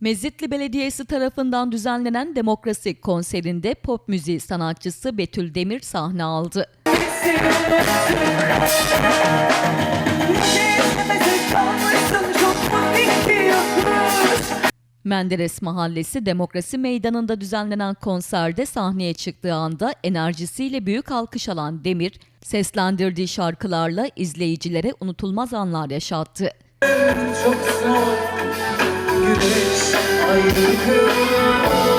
Mezitli Belediyesi tarafından düzenlenen Demokrasi konserinde pop müziği sanatçısı Betül Demir sahne aldı. Menderes Mahallesi Demokrasi Meydanı'nda düzenlenen konserde sahneye çıktığı anda enerjisiyle büyük alkış alan Demir, seslendirdiği şarkılarla izleyicilere unutulmaz anlar yaşattı. Çok zor Güneş ayrılık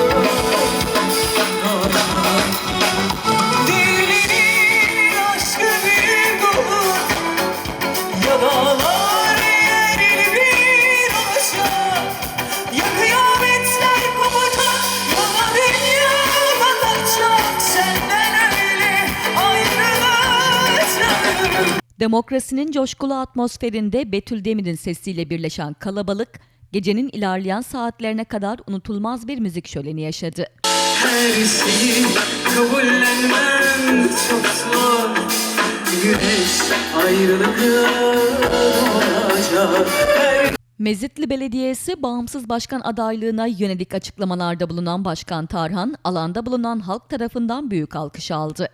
Demokrasinin coşkulu atmosferinde Betül Demir'in sesiyle birleşen kalabalık, gecenin ilerleyen saatlerine kadar unutulmaz bir müzik şöleni yaşadı. Her şeyi kabullenmem çok zor Güneş ayrılık olacak Her Mezitli Belediyesi bağımsız başkan adaylığına yönelik açıklamalarda bulunan Başkan Tarhan, alanda bulunan halk tarafından büyük alkış aldı.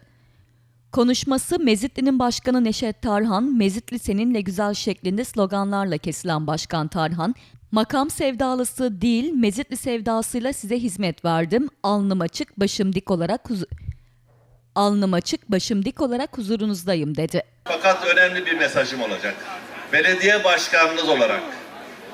Konuşması Mezitli'nin başkanı Neşet Tarhan, Mezitli seninle güzel şeklinde sloganlarla kesilen Başkan Tarhan, makam sevdalısı değil Mezitli sevdasıyla size hizmet verdim, alnım açık, başım dik olarak huzu- alnım açık, başım dik olarak huzurunuzdayım dedi. Fakat önemli bir mesajım olacak. Belediye başkanınız olarak,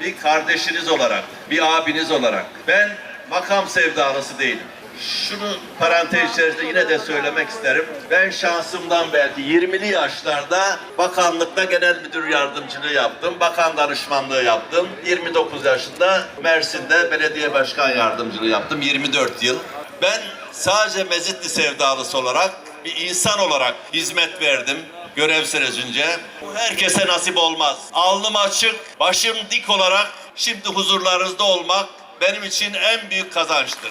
bir kardeşiniz olarak, bir abiniz olarak ben makam sevdalısı değilim. Şunu parantez içerisinde yine de söylemek isterim. Ben şansımdan belki 20'li yaşlarda bakanlıkta genel müdür yardımcılığı yaptım. Bakan danışmanlığı yaptım. 29 yaşında Mersin'de belediye başkan yardımcılığı yaptım. 24 yıl. Ben sadece Mezitli sevdalısı olarak bir insan olarak hizmet verdim görev sürecince. Bu herkese nasip olmaz. Alnım açık, başım dik olarak şimdi huzurlarınızda olmak benim için en büyük kazançtır.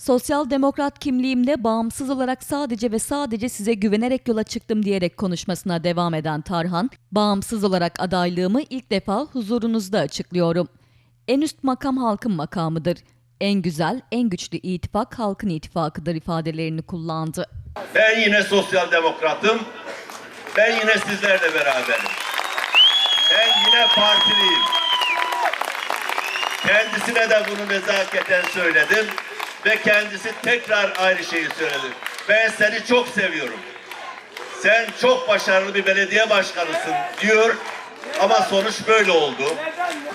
Sosyal demokrat kimliğimle bağımsız olarak sadece ve sadece size güvenerek yola çıktım diyerek konuşmasına devam eden Tarhan, bağımsız olarak adaylığımı ilk defa huzurunuzda açıklıyorum. En üst makam halkın makamıdır. En güzel, en güçlü ittifak halkın ittifakıdır ifadelerini kullandı. Ben yine sosyal demokratım. Ben yine sizlerle beraberim. Ben yine partiliyim. Kendisine de bunu nezaketen söyledim. Ve kendisi tekrar aynı şeyi söyledi. Ben seni çok seviyorum. Sen çok başarılı bir belediye başkanısın diyor. Ama sonuç böyle oldu.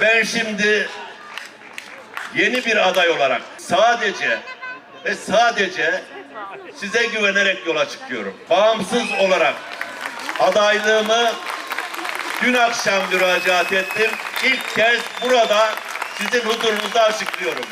Ben şimdi yeni bir aday olarak sadece ve sadece size güvenerek yola çıkıyorum. Bağımsız olarak adaylığımı dün akşam müracaat ettim. İlk kez burada sizin huzurunuzda açıklıyorum.